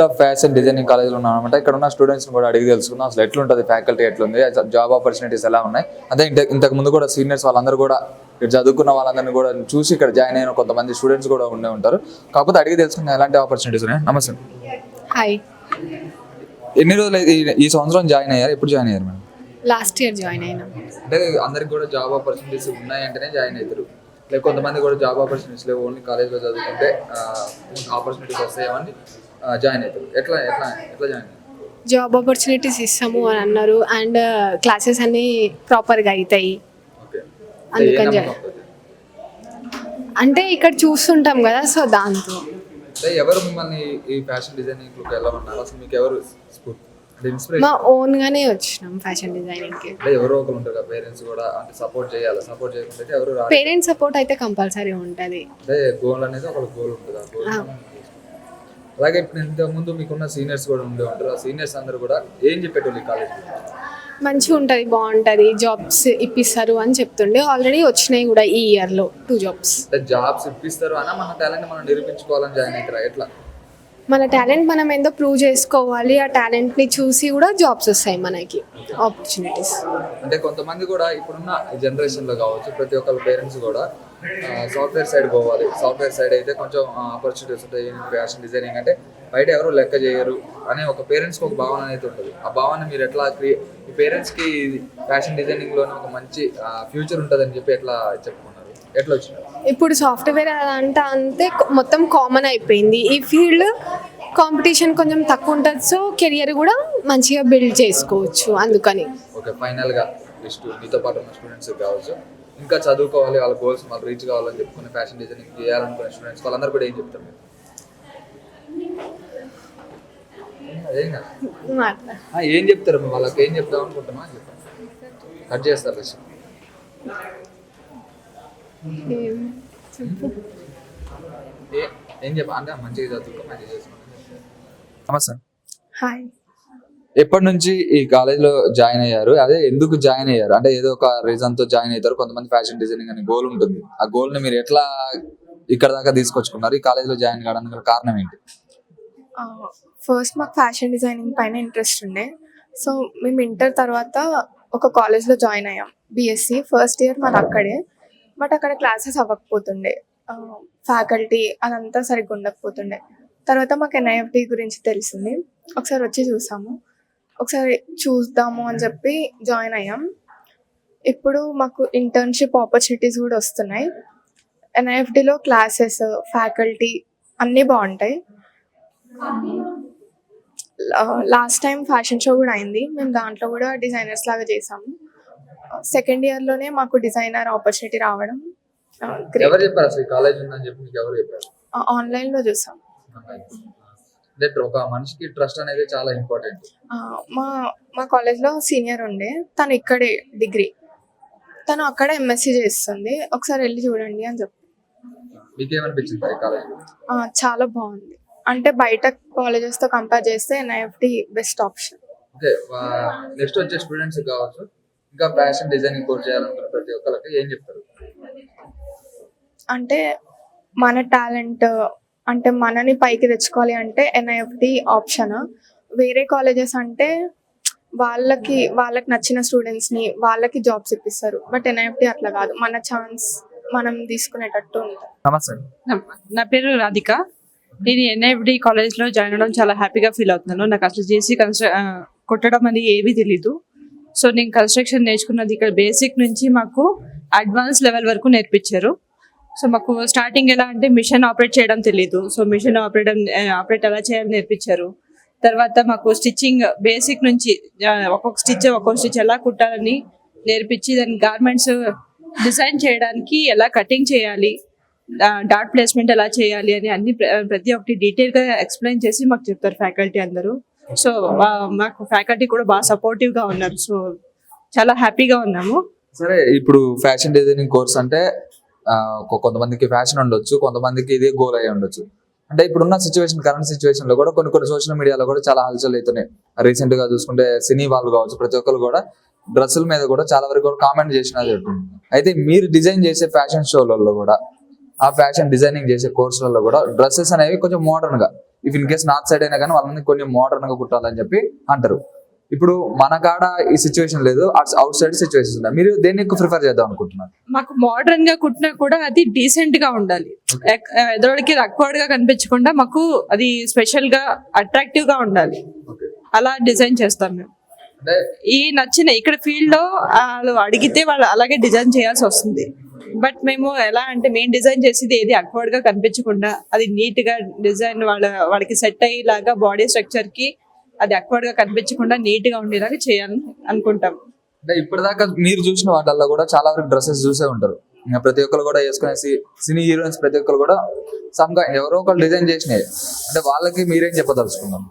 Fashion designing కాలేజ్లో ఉన్నాం అనమాట ఇక్కడ ఉన్న స్టూడెంట్స్ కూడా అడిగి తెలుసుకుందాం. అసలు ఎట్లుంటుంది ఫ్యాకల్టీ ఎట్లుంది? జాబ్ ఆపర్చునిటీస్ ఎలా ఉన్నాయి? అదే ఇంత ఇంతకు ముందు కూడా సీనియర్స్ వాళ్ళందరూ కూడా ఇక్కడ చదువుకున్న వాళ్ళందరినీ కూడా చూసి ఇక్కడ జాయిన్ అయిన కొంతమంది స్టూడెంట్స్ కూడా ఉండే ఉంటారు. కాకపోతే అడిగి తెలుసుకున్న ఎలాంటి ఆపర్చునిటీస్ ఉన్నాయి. నమస్తే. హాయ్ ఎన్ని రోజులు ఈ సంవత్సరం జాయిన్ అయ్యారు? ఎప్పుడు జాయిన్ అయ్యారు మేడం? లాస్ట్ ఇయర్ జాయిన్ అయినా. అంటే అందరికి కూడా జాబ్ ఆపర్చునిటీస్ ఉన్నాయంటేనే జాయిన్ అవుతారు లేక కొంతమంది కూడా జాబ్ ఆపర్చునిటీస్ లేవు. ఓన్లీ కాలేజ్లో చదువుకుంటే ఆపర్చునిటీస్ వస్తాయని జాయిన్ అవుతారు. ఎట్లా ఎట్లా ఎట్లా జాయిన్ జాబ్ ఆపర్చునిటీస్ ఇస్తాము అని అన్నారు. అండ్ క్లాసెస్ అన్నీ ప్రాపర్గా అవుతాయి అందుకని జాయిన్ అంటే ఇక్కడ చూస్తుంటాం కదా సో దాంతో. ఎవరు మిమ్మల్ని ఈ ఫ్యాషన్ డిజైనింగ్లోకి వెళ్ళమన్నారు? అసలు మీకు ఎవరు మా ఇన్స్పిరేషన్ ఓన్గానే వచ్చినాం ఫ్యాషన్ డిజైనింగ్కి అంటే ఎవరో ఒకరు ఉంటారు కదా పేరెంట్స్ కూడా అంటే సపోర్ట్ చేయాలి? సపోర్ట్ ఎవరు పేరెంట్స్ సపోర్ట్ అయితే కంపల్సరీ ఉంటుంది. అంటే గోల్ అనేది ఒక గోల్ ఉంటుంది. అలాగే ఇప్పుడు ఇంతకు ముందు మీకున్న సీనియర్స్ కూడా ఉండే ఉంటారు. ఆ సీనియర్స్ అందరూ కూడా ఏం చెప్పేటోళ్ళు ఈ కాలేజ్ మంచిగా ఉంటుంది బాగుంటుంది. జాబ్స్ ఇప్పిస్తారు అని చెప్తుండే. ఆల్రెడీ వచ్చినాయి కూడా ఈ ఇయర్లో టూ జాబ్స్ జాబ్స్ ఇప్పిస్తారు అన్న మన టాలెంట్ మనం నిరూపించుకోవాలని జాయిన్ అవుతారా? ఎట్లా? మన టాలెంట్ మనం ఏందో ప్రూవ్ చేసుకోవాలి. ఆ టాలెంట్ని చూసి కూడా జాబ్స్ వస్తాయి మనకి ఆపర్చునిటీస్ అంటే కొంతమంది కూడా ఇప్పుడున్న జనరేషన్లో కావచ్చు ప్రతి ఒక్కరి పేరెంట్స్ కూడా సాఫ్ట్వేర్ సైడ్ పోవాలి. సాఫ్ట్వేర్ సైడ్ అయితే కొంచెం ఆపర్చునిటీస్ ఉంటాయి. ఫ్యాషన్ డిజైనింగ్ అంటే బయట ఎవరు లెక్క చేయరు అనే ఒక పేరెంట్స్కి ఒక భావన అనేది ఉంటుంది. ఆ భావన మీరు ఎట్లా క్రియ ఈ పేరెంట్స్కి ఫ్యాషన్ డిజైనింగ్లోనే ఒక మంచి ఫ్యూచర్ ఉంటుందని చెప్పి ఎట్లా చెప్పుకున్నారు? ఎట్లా వచ్చినారు ఇప్పుడు సాఫ్ట్వేర్ అదంతా అంతే మొత్తం కామన్ అయిపోయింది. ఈ ఫీల్డ్ కాంపిటీషన్ కొంచెం తక్కువ ఉంటుంది. సో కెరియర్ కూడా మంచిగా బిల్డ్ చేసుకోవచ్చు అందుకని. ఓకే ఫైనల్గా మీతో పాటు ఉన్న స్టూడెంట్స్ కావచ్చు. ఇంకా చదువుకోవాలి వాళ్ళ గోల్స్ వాళ్ళు రీచ్ కావాలని చెప్పుకుని ఫ్యాషన్ డిజైనింగ్ చేయాలనుకునే స్టూడెంట్స్ వాళ్ళందరూ కూడా ఏం చెప్తారు? మీరు అదేం కాదు. ఏం చెప్తారు? వాళ్ళకి ఏం చెప్తాం అనుకుంటున్నా చెప్పండి. కట్ చేస్తారు లిస్ట్ ఏం చెప్పు ఏ- ఏం చెప్ప అంటే మంచిగా చదువుకో మంచిగా చేసుకోండి నమస్తే. హాయ్ ఎప్పటి నుంచి ఈ కాలేజీలో జాయిన్ అయ్యారు? అదే ఎందుకు జాయిన్ అయ్యారు? అంటే ఏదో ఒక రీజన్తో జాయిన్ అవుతారు. కొంతమంది ఫ్యాషన్ డిజైనింగ్ అనే గోల్ ఉంటుంది. ఆ గోల్ని మీరు ఎట్లా ఇక్కడ దాకా తీసుకొచ్చుకున్నారు? ఈ కాలేజీలో జాయిన్ కావడానికి కారణం ఏంటి? ఫస్ట్ మాకు ఫ్యాషన్ డిజైనింగ్ పైన ఇంట్రెస్ట్ ఉండే. సో మేము ఇంటర్ తర్వాత ఒక కాలేజ్లో జాయిన్ అయ్యాం. బీఎస్సీ ఫస్ట్ ఇయర్ మాది అక్కడే. బట్ అక్కడ క్లాసెస్ అవ్వకపోతుండే. ఫ్యాకల్టీ అదంతా సరిగ్గా ఉండకపోతుండే. తర్వాత మాకు ఎన్ఐఎఫ్టి గురించి తెలిసింది. ఒకసారి వచ్చి చూసాము. ఒకసారి చూద్దాము అని చెప్పి జాయిన్ అయ్యాం. ఇప్పుడు మాకు ఇంటర్న్షిప్ ఆపర్చునిటీస్ కూడా వస్తున్నాయి. ఎన్ఐఎఫ్డిలో క్లాసెస్ ఫ్యాకల్టీ అన్నీ బాగుంటాయి. లాస్ట్ టైం ఫ్యాషన్ షో కూడా అయింది. మేము దాంట్లో కూడా డిజైనర్స్ లాగా చేసాము. సెకండ్ ఇయర్లోనే మాకు డిజైనర్ ఆపర్చునిటీ రావడం ఆన్లైన్లో చూసాం. అంటే ఒక మనిషికి ట్రస్ట్ అనేది చాలా ఇంపార్టెంట్ మా మా కాలేజ్లో సీనియర్ ఉండే. తను ఇక్కడే డిగ్రీ తను అక్కడ ఎంఎస్సీ చేస్తుంది. ఒకసారి వెళ్ళి చూడండి అని చెప్పి. మీకు ఏమనిపించింది ఈ కాలేజ్ ఆ, చాలా బాగుంది. అంటే బయట కాలేజెస్తో కంపేర్ చేస్తే NIFT best option okay next వచ్చే స్టూడెంట్స్ కావచ్చు. ఇంకా ఫ్యాషన్ డిజైనింగ్ కోర్స్ చేయాలనుకున్న ప్రతి ఒక్కరికి ఏం చెప్తారు? అంటే మన టాలెంట్ అంటే మనని పైకి తెచ్చుకోవాలి అంటే ఎన్ఐఎఫ్టి ఆప్షన్ వేరే కాలేజెస్ అంటే వాళ్ళకి వాళ్ళకి నచ్చిన స్టూడెంట్స్ని వాళ్ళకి జాబ్స్ ఇప్పిస్తారు. బట్ ఎన్ఐఎఫ్టి అట్లా కాదు. మన ఛాన్స్ మనం తీసుకునేటట్టు ఉంటుంది. నా- పేరు రాధిక. నేను ఎన్ఐఎఫ్డి కాలేజ్లో జాయిన్ అవ్వడం చాలా హ్యాపీగా ఫీల్ అవుతున్నాను. నాకు అసలు చేసి కన్స్ట్ర కొట్టడం అని ఏమీ తెలీదు. సో నేను కన్స్ట్రక్షన్ నేర్చుకున్నది ఇక్కడ బేసిక్ నుంచి మాకు అడ్వాన్స్ లెవెల్ వరకు నేర్పించారు. సో మాకు స్టార్టింగ్ ఎలా అంటే మిషన్ ఆపరేట్ చేయడం తెలియదు సో మిషన్ ఆపరేట్ ఆపరేట్ ఎలా చేయాలని నేర్పించారు. తర్వాత మాకు స్టిచ్చింగ్ బేసిక్ నుంచి ఒక్కొక్క స్టిచ్ ఒక్కొక్క స్టిచ్ ఎలా కుట్టాలని నేర్పించి దాని గార్మెంట్స్ డిజైన్ చేయడానికి ఎలా కటింగ్ చేయాలి డాట్ ప్లేస్మెంట్ ఎలా చేయాలి అని అన్ని ప్రతి ఒక్కటి డీటెయిల్గా ఎక్స్ప్లెయిన్ చేసి మాకు చెప్తారు ఫ్యాకల్టీ అందరూ. సో మాకు ఫ్యాకల్టీ కూడా బాగా సపోర్టివ్గా ఉన్నారు. సో చాలా హ్యాపీగా ఉన్నాము. సరే ఇప్పుడు ఫ్యాషన్ డిజైనింగ్ కోర్స్ అంటే కొంతమందికి ఫ్యాషన్ ఉండొచ్చు కొంతమందికి ఇదే గోల్ అయ్యి ఉండొచ్చు. అంటే ఇప్పుడున్న సిచ్యువేషన్ కరెంట్ సిచ్యువేషన్లో కూడా కొన్ని కొన్ని సోషల్ మీడియాలో కూడా చాలా హల్చల్ అవుతున్నాయి. రీసెంట్గా చూసుకుంటే సినీ వాళ్ళు కావచ్చు ప్రతి ఒక్కరు కూడా డ్రెస్సుల మీద కూడా చాలా వరకు కూడా కామెంట్ చేసిన అయితే మీరు డిజైన్ చేసే ఫ్యాషన్ షోలలో కూడా ఆ ఫ్యాషన్ డిజైనింగ్ చేసే కోర్సులలో కూడా డ్రెస్సెస్ అనేవి కొంచెం మోడర్న్గా if in case north side అయినా కానీ వాళ్ళని కొన్ని మోడర్న్గా కుట్టాలని చెప్పి అంటారు. ఇప్పుడు మన కాడ ఈ సిచ్యువేషన్ లేదు అవుట్ సైడ్ సిచ్యువేషన్ మీరు దేన్ని ఎక్కువ ప్రిఫర్ చేద్దాం అనుకుంటున్నారు? మాకు మోడర్న్గా కుట్టినా కూడా అది డీసెంట్గా ఉండాలి. ఎదురుడికి అక్వర్డ్గా కనిపించకుండా మాకు అది స్పెషల్గా అట్రాక్టివ్గా ఉండాలి. అలా డిజైన్ చేస్తాం మేము. ఈ నచ్చిన ఇక్కడ ఫీల్డ్లో వాళ్ళు అడిగితే వాళ్ళు అలాగే డిజైన్ చేయాల్సి వస్తుంది. బట్ మేము ఎలా అంటే మేము డిజైన్ చేసేది ఏది అక్వర్డ్గా కనిపించకుండా అది నీట్గా డిజైన్ వాళ్ళ వాళ్ళకి సెట్ అయ్యేలాగా బాడీ స్ట్రక్చర్కి అది అక్వర్డ్గా కనిపించకుండా నీట్గా ఉండేలాగా చేయాలని అనుకుంటాం. అంటే ఇప్పటిదాకా మీరు చూసిన వాటిల్లో కూడా చాలా వరకు డ్రెస్సెస్ చూసే ఉంటారు. ఇంకా ప్రతి ఒక్కరు కూడా వేసుకునేసి సినీ హీరోయిన్స్ ప్రతి ఒక్కరు కూడా సమ్ ఎవరో ఒకరు డిజైన్ చేసినాయి. అంటే వాళ్ళకి మీరేం చెప్పదలుచుకున్నారు?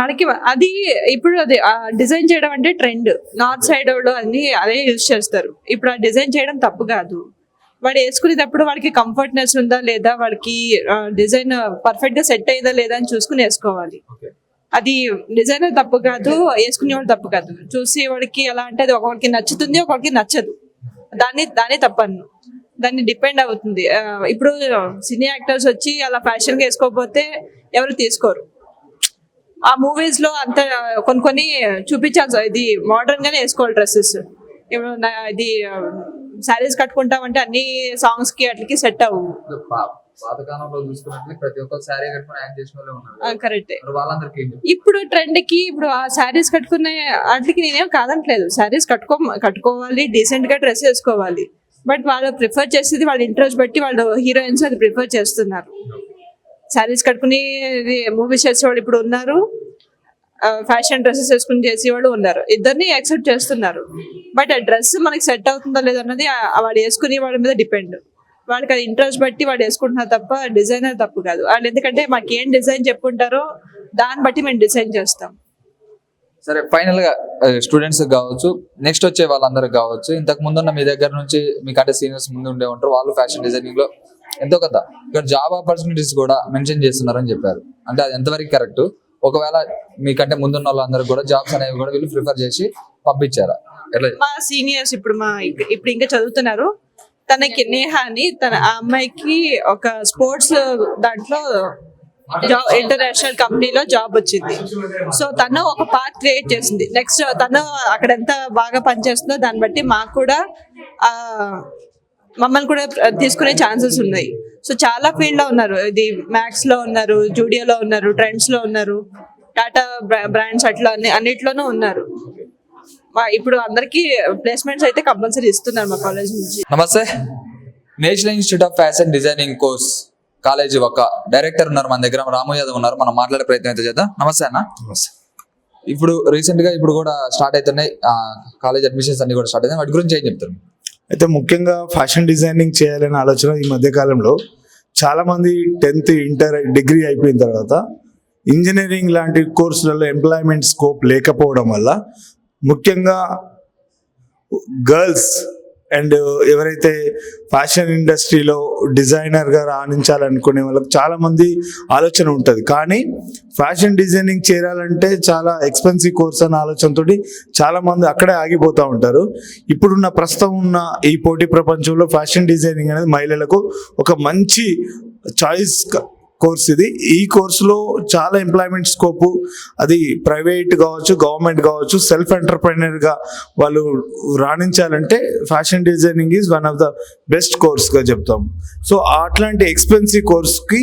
ఆడికి అది ఇప్పుడు అది డిజైన్ చేయడం అంటే ట్రెండ్. నార్త్ సైడ్ వాళ్ళు అన్ని అదే యూజ్ చేస్తారు. ఇప్పుడు ఆ డిజైన్ చేయడం తప్పు కాదు. వాడు వేసుకునేటప్పుడు వాడికి కంఫర్ట్నెస్ ఉందా లేదా? వాడికి డిజైన్ పర్ఫెక్ట్గా సెట్ అయిందా లేదా అని చూసుకుని వేసుకోవాలి. అది డిజైనర్ తప్పు కాదు వేసుకునేవాడు తప్పు కాదు. చూసి వాడికి ఎలా అంటే అది ఒకరికి నచ్చుతుంది ఒకరికి నచ్చదు. దాన్ని దాన్ని తప్పను. దాన్ని డిపెండ్ అవుతుంది. ఇప్పుడు సినీ యాక్టర్స్ వచ్చి అలా ఫ్యాషన్గా వేసుకోకపోతే ఎవరు తీసుకోరు. ఆ మూవీస్లో అంత కొన్ని కొన్ని చూపించాల్సి ఇది మోడర్న్ గానే వేసుకోవాలి డ్రెస్సెస్. ఇది శారీస్ కట్టుకుంటామంటే అన్ని సాంగ్స్కి అట్లకి సెట్ అవ్వు. పాతకాలంలో చూసుకున్నట్టు ప్రతి ఒక్కరు శారీ కట్టుకుని యాక్ట్ చేసిన వాళ్ళే ఉన్నారు కరెక్టే. వాళ్ళందరికీ? ఇప్పుడు ట్రెండ్కి ఇప్పుడు ఆ శారీస్ కట్టుకునే వాటికి నేనేం కాదనట్లేదు శారీస్ కట్టుకో కట్టుకోవాలి డీసెంట్గా డ్రెస్ వేసుకోవాలి. బట్ వాళ్ళు ప్రిఫర్ చేసేది వాళ్ళ ఇంట్రెస్ట్ బట్టి వాళ్ళు హీరోయిన్స్ అది ప్రిఫర్ చేస్తున్నారు. శారీస్ కట్టుకుని మూవీస్ చేసేవాళ్ళు ఇప్పుడు ఉన్నారు. ఫ్యాషన్ డ్రెస్సెస్ వేసుకుని చేసేవాళ్ళు ఉన్నారు. ఇద్దరిని యాక్సెప్ట్ చేస్తున్నారు. బట్ ఆ డ్రెస్ మనకి సెట్ అవుతుందా లేదన్నది వాడు వేసుకునే వాళ్ళ మీద డిపెండ్ వాళ్ళకి అది ఇంట్రెస్ట్ బట్టి వాడు వేసుకుంటున్నారు తప్ప డిజైనర్ తప్పు కాదు. వాళ్ళు ఎందుకంటే మాకు ఏం డిజైన్ చెప్పుంటారో దాన్ని బట్టి మేము డిజైన్ చేస్తాం. సరే ఫైనల్గా స్టూడెంట్స్ కావచ్చు నెక్స్ట్ వచ్చే వాళ్ళందరికి కావచ్చు ఇంతకు ముందున్న మీ దగ్గర నుంచి మీకంటే సీనియర్స్ ముందు ఉండే ఉంటారు వాళ్ళు ఫ్యాషన్ డిజైనింగ్లో ఎంతో కదా ఇక్కడ జాబ్ ఆపర్చునిటీస్ కూడా మెన్షన్ చేస్తున్నారని చెప్పారు. అంటే అది ఎంతవరకు కరెక్ట్ ఒకవేళ మీకంటే ముందున్న వాళ్ళందరికి కూడా జాబ్స్ అనేవి కూడా వీళ్ళు ప్రిఫర్ చేసి పంపించారా? మా సీనియర్స్ ఇప్పుడు మా ఇప్పుడు ఇంకా చదువుతున్నారు. తనకి నేహాని తన ఆ అమ్మాయికి ఒక స్పోర్ట్స్ దాంట్లో జాబ్ ఇంటర్నేషనల్ కంపెనీలో జాబ్ వచ్చింది. సో తను ఒక పార్ట్ క్రియేట్ చేసింది. నెక్స్ట్ తను అక్కడ ఎంత బాగా పనిచేస్తుందో దాన్ని బట్టి మాకు కూడా మమ్మల్ని కూడా తీసుకునే ఛాన్సెస్ ఉన్నాయి. సో చాలా ఫీల్డ్లో ఉన్నారు. ఇది మ్యాక్స్లో ఉన్నారు జూడియోలో ఉన్నారు ట్రెండ్స్లో ఉన్నారు టాటా బ్రాండ్స్ అట్లా అన్ని అన్నిట్లోనూ ఉన్నారు. మా ఇప్పుడు అందరికి ప్లేస్మెంట్స్ అయితే కంపల్సరీ ఇస్తున్నారు మా కాలేజ్ నుంచి. నమస్తే. National institute of fashion designing course college ఒక డైరెక్టర్ ఉన్నారు మన దగ్గర రాము యాదవ్ ఉన్నారు. మనం మాట్లాడే ప్రయత్నం అయితే చేద్దాం. నమస్తే అన్న. ఇప్పుడు రీసెంట్గా ఇప్పుడు కూడా స్టార్ట్ అవుతున్నాయి కాలేజ్ అడ్మిషన్స్ అన్ని కూడా స్టార్ట్ అవుతాయి వాటి గురించి ఏం చెప్తారు? అయితే ముఖ్యంగా ఫ్యాషన్ డిజైనింగ్ చేయాలనే ఆలోచన ఈ మధ్య కాలంలో చాలా మంది టెన్త్ ఇంటర్ డిగ్రీ అయిపోయిన తర్వాత ఇంజనీరింగ్ లాంటి కోర్సులలో ఎంప్లాయ్మెంట్ స్కోప్ లేకపోవడం వల్ల ముఖ్యంగా గర్ల్స్ అండ్ ఎవరైతే ఫ్యాషన్ ఇండస్ట్రీలో డిజైనర్గా రాణించాలనుకునే వాళ్ళకి చాలామంది ఆలోచన ఉంటుంది. కానీ ఫ్యాషన్ డిజైనింగ్ చేరాలంటే చాలా ఎక్స్పెన్సివ్ కోర్స్ అనే ఆలోచనతో చాలామంది అక్కడే ఆగిపోతూ ఉంటారు. ఇప్పుడున్న ప్రస్తుతం ఉన్న ఈ పోటీ ప్రపంచంలో ఫ్యాషన్ డిజైనింగ్ అనేది మహిళలకు ఒక మంచి చాయిస్ కోర్స్ ఇది. ఈ కోర్సులో చాలా ఎంప్లాయ్మెంట్ స్కోపు అది ప్రైవేట్ కావచ్చు గవర్నమెంట్ కావచ్చు సెల్ఫ్ ఎంటర్ప్రైనర్గా వాళ్ళు రాణించాలంటే fashion designing is one of the best కోర్స్గా చెప్తాం సో అట్లాంటి ఎక్స్పెన్సివ్ కోర్స్కి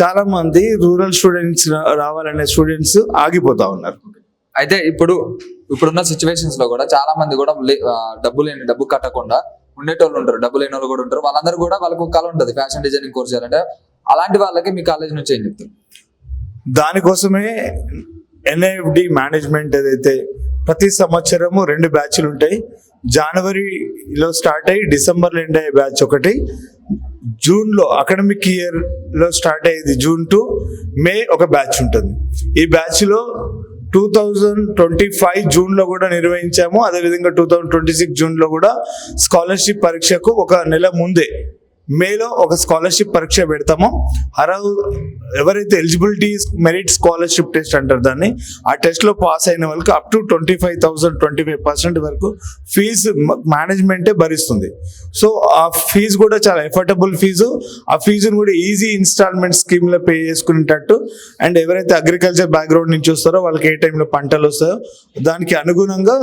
చాలామంది రూరల్ స్టూడెంట్స్ రావాలనే స్టూడెంట్స్ ఆగిపోతా ఉన్నారు. అయితే ఇప్పుడు ఇప్పుడున్న సిచ్యువేషన్స్లో కూడా చాలా మంది కూడా డబ్బు లేని డబ్బు కట్టకుండా ఉండేటోళ్ళు ఉంటారు డబ్బు లేని వాళ్ళు కూడా ఉంటారు. వాళ్ళందరూ కూడా వాళ్ళకు ఒక కళ ఉంటుంది ఫ్యాషన్ డిజైనింగ్ కోర్స్ చేయాలంటే. అలాంటి వాళ్ళకి మీ కాలేజ్ నుంచి ఏం చెప్తారు? దానికోసమే ఎన్ఐఎఫ్డి మేనేజ్మెంట్ ఏదైతే ప్రతి సంవత్సరము రెండు బ్యాచ్లు ఉంటాయి. జనవరిలో స్టార్ట్ అయ్యి డిసెంబర్లో ఎండ్ అయ్యే బ్యాచ్ ఒకటి. జూన్లో అకాడమిక్ ఇయర్లో స్టార్ట్ అయ్యేది జూన్ టు మే ఒక బ్యాచ్ ఉంటుంది. ఈ బ్యాచ్లో టూ థౌజండ్ ట్వంటీ ఫైవ్ జూన్లో కూడా నిర్వహించాము. అదేవిధంగా టూ థౌజండ్ ట్వంటీ సిక్స్ జూన్లో కూడా స్కాలర్షిప్ పరీక్షకు ఒక నెల ముందే మేలో ఒక స్కాలర్షిప్ పరీక్ష పెడతామో. అరౌ ఎవరైతే ఎలిజిబిలిటీ మెరిట్ స్కాలర్షిప్ టెస్ట్ అంటారు దాన్ని ఆ టెస్ట్లో పాస్ అయిన వాళ్ళకి up to twenty five thousand twenty five percent వరకు ఫీజు మేనేజ్మెంటే భరిస్తుంది. సో ఆ ఫీజు కూడా చాలా ఎఫర్టబుల్ ఫీజు. ఆ ఫీజును కూడా ఈజీ ఇన్స్టాల్మెంట్ స్కీమ్లో పే చేసుకునేటట్టు. అండ్ ఎవరైతే అగ్రికల్చర్ బ్యాక్గ్రౌండ్ నుంచి వస్తారో వాళ్ళకి ఏ టైంలో పంటలు వస్తాయో దానికి అనుగుణంగా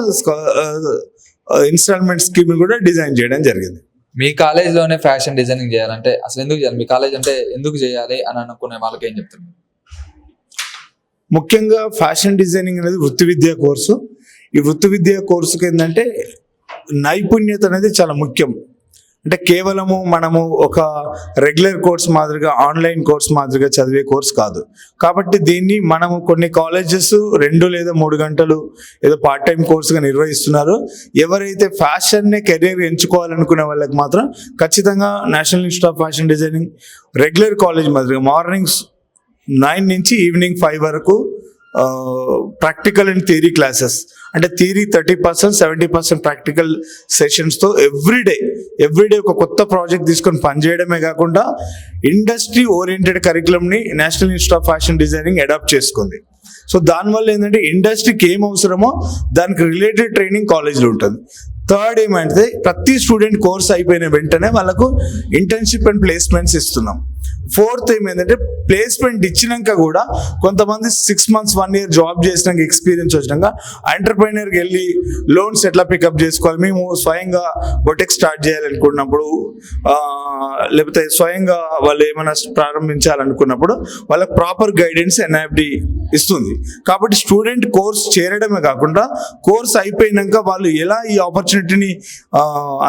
ఇన్స్టాల్మెంట్ స్కీమ్ కూడా డిజైన్ చేయడం జరిగింది. మీ కాలేజ్లోనే ఫ్యాషన్ డిజైనింగ్ చేయాలంటే అసలు ఎందుకు చేయాలి? మీ కాలేజ్ అంటే ఎందుకు చేయాలి అని అనుకునే వాళ్ళకి ఏం చెప్తారు? ముఖ్యంగా ఫ్యాషన్ డిజైనింగ్ అనేది వృత్తి విద్యా కోర్సు. ఈ వృత్తి విద్యా కోర్సుకి ఏంటంటే నైపుణ్యత అనేది చాలా ముఖ్యం. అంటే కేవలము మనము ఒక రెగ్యులర్ కోర్స్ మాదిరిగా ఆన్లైన్ కోర్స్ మాదిరిగా చదివే కోర్స్ కాదు. కాబట్టి దీన్ని మనము కొన్ని కాలేజెస్ రెండు లేదా మూడు గంటలు ఏదో పార్ట్ టైం కోర్సుగా నిర్వహిస్తున్నారు. ఎవరైతే ఫ్యాషన్నే కెరీర్ ఎంచుకోవాలనుకునే వాళ్ళకి మాత్రం ఖచ్చితంగా national institute of fashion designing regular college మాదిరిగా మార్నింగ్స్ నైన్ నుంచి ఈవినింగ్ ఫైవ్ వరకు ప్రాక్టికల్ అండ్ థియరీ క్లాసెస్ అంటే theory thirty percent seventy percent practical సెషన్స్తో everyday everyday ఒక కొత్త ప్రాజెక్ట్ తీసుకొని పనిచేయడమే కాకుండా industry oriented కరికులంని national institute of fashion designing adapt చేసుకుంది. సో దానివల్ల ఏంటంటే ఇండస్ట్రీకి ఏం అవసరమో దానికి రిలేటెడ్ ట్రైనింగ్ కాలేజ్లో ఉంటుంది. థర్డ్ ఏమంటే ప్రతి స్టూడెంట్ కోర్స్ అయిపోయిన వెంటనే వాళ్ళకు ఇంటర్న్షిప్ అండ్ ప్లేస్మెంట్స్ ఇస్తున్నాం. ఫోర్త్ ఏమైందంటే ప్లేస్మెంట్ ఇచ్చినాక కూడా కొంతమంది six months one year job చేసినాక ఎక్స్పీరియన్స్ వచ్చినాక ఎంటర్ప్రైనర్కి వెళ్ళి లోన్స్ ఎట్లా పికప్ చేసుకోవాలి? మేము స్వయంగా బొటెక్ స్టార్ట్ చేయాలనుకున్నప్పుడు లేకపోతే స్వయంగా వాళ్ళు ఏమైనా ప్రారంభించాలనుకున్నప్పుడు వాళ్ళకి ప్రాపర్ గైడెన్స్ ఎన్ఐఎఫ్డి ఇస్తుంది. కాబట్టి స్టూడెంట్ కోర్స్ చేరడమే కాకుండా కోర్స్ అయిపోయినాక వాళ్ళు ఎలా ఈ ఆపర్చునిటీని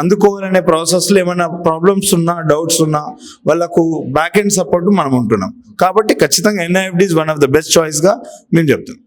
అందుకోవాలనే ప్రాసెస్లో ఏమైనా ప్రాబ్లమ్స్ ఉన్నా డౌట్స్ ఉన్నా వాళ్ళకు బ్యాక్ ఎండ్ సపోర్ట్ మనం ఉంటున్నాం. కాబట్టి ఖచ్చితంగా NIFD is one of the best చాయిస్గా మేము చెప్తున్నాం.